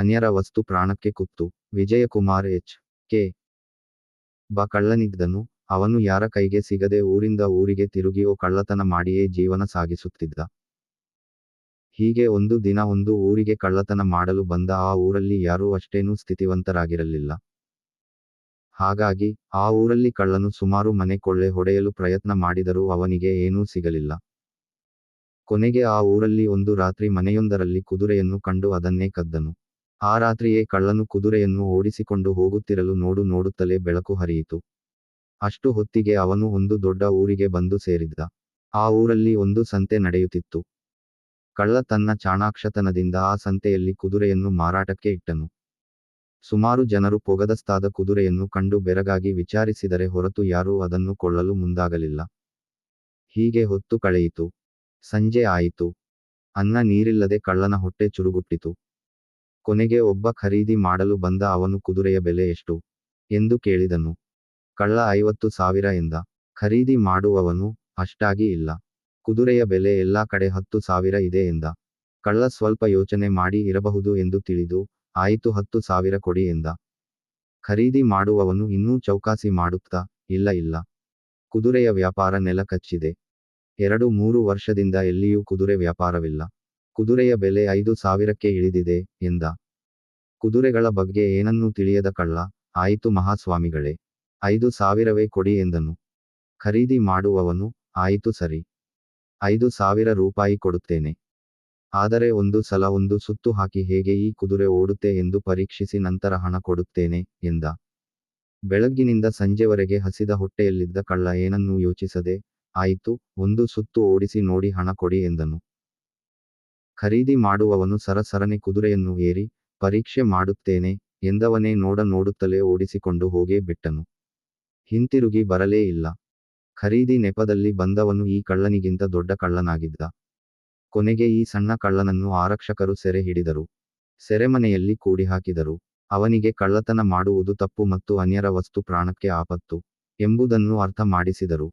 ಅನ್ಯರ ವಸ್ತು ಪ್ರಾಣಕ್ಕೆ ಕುತ್ತು. ವಿಜಯಕುಮಾರ್ ಎಚ್. ಕೆ. ಬ ಕಳ್ಳನಿದ್ದನು ಅವನು ಯಾರ ಕೈಗೆ ಸಿಗದೆ ಊರಿಂದ ಊರಿಗೆ ತಿರುಗಿಯೋ ಕಳ್ಳತನ ಮಾಡಿಯೇ ಜೀವನ ಸಾಗಿಸುತ್ತಿದ್ದ. ಹೀಗೆ ಒಂದು ದಿನ ಒಂದು ಊರಿಗೆ ಕಳ್ಳತನ ಮಾಡಲು ಬಂದ ಆ ಊರಲ್ಲಿ ಯಾರೂ ಅಷ್ಟೇನೂ ಸ್ಥಿತಿವಂತರಾಗಿರಲಿಲ್ಲ. ಹಾಗಾಗಿ ಆ ಊರಲ್ಲಿ ಕಳ್ಳನು ಸುಮಾರು ಮನೆ ಕೊಳ್ಳೆ ಹೊಡೆಯಲು ಪ್ರಯತ್ನ ಮಾಡಿದರೂ ಅವನಿಗೆ ಏನೂ ಸಿಗಲಿಲ್ಲ. ಕೊನೆಗೆ ಆ ಊರಲ್ಲಿ ಒಂದು ರಾತ್ರಿ ಮನೆಯೊಂದರಲ್ಲಿ ಕುದುರೆಯನ್ನು ಕಂಡು ಅದನ್ನೇ ಕದ್ದನು. ಆ ರಾತ್ರಿಯೇ ಕಳ್ಳನು ಕುದುರೆಯನ್ನು ಓಡಿಸಿಕೊಂಡು ಹೋಗುತ್ತಿರಲು ನೋಡು ನೋಡುತ್ತಲೇ ಬೆಳಕು ಹರಿಯಿತು. ಅಷ್ಟು ಹೊತ್ತಿಗೆ ಅವನು ಒಂದು ದೊಡ್ಡ ಊರಿಗೆ ಬಂದು ಸೇರಿದ್ದ. ಆ ಊರಲ್ಲಿ ಒಂದು ಸಂತೆ ನಡೆಯುತ್ತಿತ್ತು. ಕಳ್ಳ ತನ್ನ ಚಾಣಾಕ್ಷತನದಿಂದ ಆ ಸಂತೆಯಲ್ಲಿ ಕುದುರೆಯನ್ನು ಮಾರಾಟಕ್ಕೆ ಇಟ್ಟನು. ಸುಮಾರು ಜನರು ಪೊಗದಸ್ತಾದ ಕುದುರೆಯನ್ನು ಕಂಡು ಬೆರಗಾಗಿ ವಿಚಾರಿಸಿದರೆ ಹೊರತು ಯಾರೂ ಅದನ್ನು ಕೊಳ್ಳಲು ಮುಂದಾಗಲಿಲ್ಲ. ಹೀಗೆ ಹೊತ್ತು ಕಳೆಯಿತು. ಸಂಜೆ ಆಯಿತು. ಅನ್ನ ನೀರಿಲ್ಲದೆ ಕಳ್ಳನ ಹೊಟ್ಟೆ ಚುರುಗುಟ್ಟಿತು. ಕೊನೆಗೆ ಒಬ್ಬ ಖರೀದಿ ಮಾಡಲು ಬಂದ ಅವನು ಕುದುರೆಯ ಬೆಲೆ ಎಷ್ಟು? ಎಂದು ಕೇಳಿದನು. ಕಳ್ಳ ಐವತ್ತು ಸಾವಿರ ಎಂದ. ಖರೀದಿ ಮಾಡುವವನು ಅಷ್ಟಾಗಿ ಇಲ್ಲ. ಕುದುರೆಯ ಬೆಲೆ ಎಲ್ಲಾ ಕಡೆ ಹತ್ತು ಸಾವಿರ ಇದೆ ಎಂದ. ಕಳ್ಳ ಸ್ವಲ್ಪ ಯೋಚನೆ ಮಾಡಿ ಇರಬಹುದು ಎಂದು ತಿಳಿದು, ಆಯಿತು ಹತ್ತು ಸಾವಿರ ಕೊಡಿ ಎಂದ. ಖರೀದಿ ಮಾಡುವವನು ಇನ್ನೂ ಚೌಕಾಸಿ ಮಾಡುತ್ತಾ? ಇಲ್ಲ ಇಲ್ಲ. ಕುದುರೆಯ ವ್ಯಾಪಾರ ನೆಲ ಕಚ್ಚಿದೆ ಎರಡು, ಮೂರು ವರ್ಷದಿಂದ ಎಲ್ಲಿಯೂ ಕುದುರೆ ವ್ಯಾಪಾರವಿಲ್ಲ. ಕುದುರೆಯ ಬೆಲೆ ಐದು ಸಾವಿರಕ್ಕೆ ಇಳಿದಿದೆ ಎಂದ. ಕುದುರೆಗಳ ಬಗ್ಗೆ ಏನನ್ನೂ ತಿಳಿಯದ ಕಳ್ಳ, ಆಯಿತು ಮಹಾಸ್ವಾಮಿಗಳೇ, ಐದು ಸಾವಿರವೇ ಕೊಡಿ ಎಂದನು. ಖರೀದಿ ಮಾಡುವವನು, ಆಯಿತು ಸರಿ. ಐದು ಸಾವಿರ ರೂಪಾಯಿ ಕೊಡುತ್ತೇನೆ. ಆದರೆ ಒಂದು ಸಲ ಒಂದು ಸುತ್ತು ಹಾಕಿ ಹೇಗೆ ಈ ಕುದುರೆ ಓಡುತ್ತೆ ಎಂದು ಪರೀಕ್ಷಿಸಿ ನಂತರ ಹಣ ಕೊಡುತ್ತೇನೆ ಎಂದ. ಬೆಳಗ್ಗಿನಿಂದ ಸಂಜೆವರೆಗೆ ಹಸಿದ ಹೊಟ್ಟೆಯಲ್ಲಿದ್ದ ಕಳ್ಳ ಏನನ್ನೂ ಯೋಚಿಸದೆ, ಆಯಿತು, ಒಂದು ಸುತ್ತು ಓಡಿಸಿ ನೋಡಿ ಹಣ ಕೊಡಿ ಎಂದನು. ಖರೀದಿ ಮಾಡುವವನು ಸರಸರನೆ ಕುದುರೆಯನ್ನು ಏರಿ ಪರೀಕ್ಷೆ ಮಾಡುತ್ತೇನೆ ಎಂದವನೇ ನೋಡ ನೋಡುತ್ತಲೇ ಓಡಿಸಿಕೊಂಡು ಹೋಗೇ ಬಿಟ್ಟನು. ಹಿಂತಿರುಗಿ ಬರಲೇ ಇಲ್ಲ. ಖರೀದಿ ನೆಪದಲ್ಲಿ ಬಂದವನು ಈ ಕಳ್ಳನಿಗಿಂತ ದೊಡ್ಡ ಕಳ್ಳನಾಗಿದ್ದ. ಕೊನೆಗೆ ಈ ಸಣ್ಣ ಕಳ್ಳನನ್ನು ಆರಕ್ಷಕರು ಸೆರೆ ಹಿಡಿದರು. ಸೆರೆಮನೆಯಲ್ಲಿ ಕೂಡಿ ಹಾಕಿದರು ಅವನಿಗೆ ಕಳ್ಳತನ ಮಾಡುವುದು ತಪ್ಪು ಮತ್ತು ಅನ್ಯರ ವಸ್ತು ಪ್ರಾಣಕ್ಕೆ ಆಪತ್ತು ಎಂಬುದನ್ನು ಅರ್ಥ ಮಾಡಿಸಿದರು.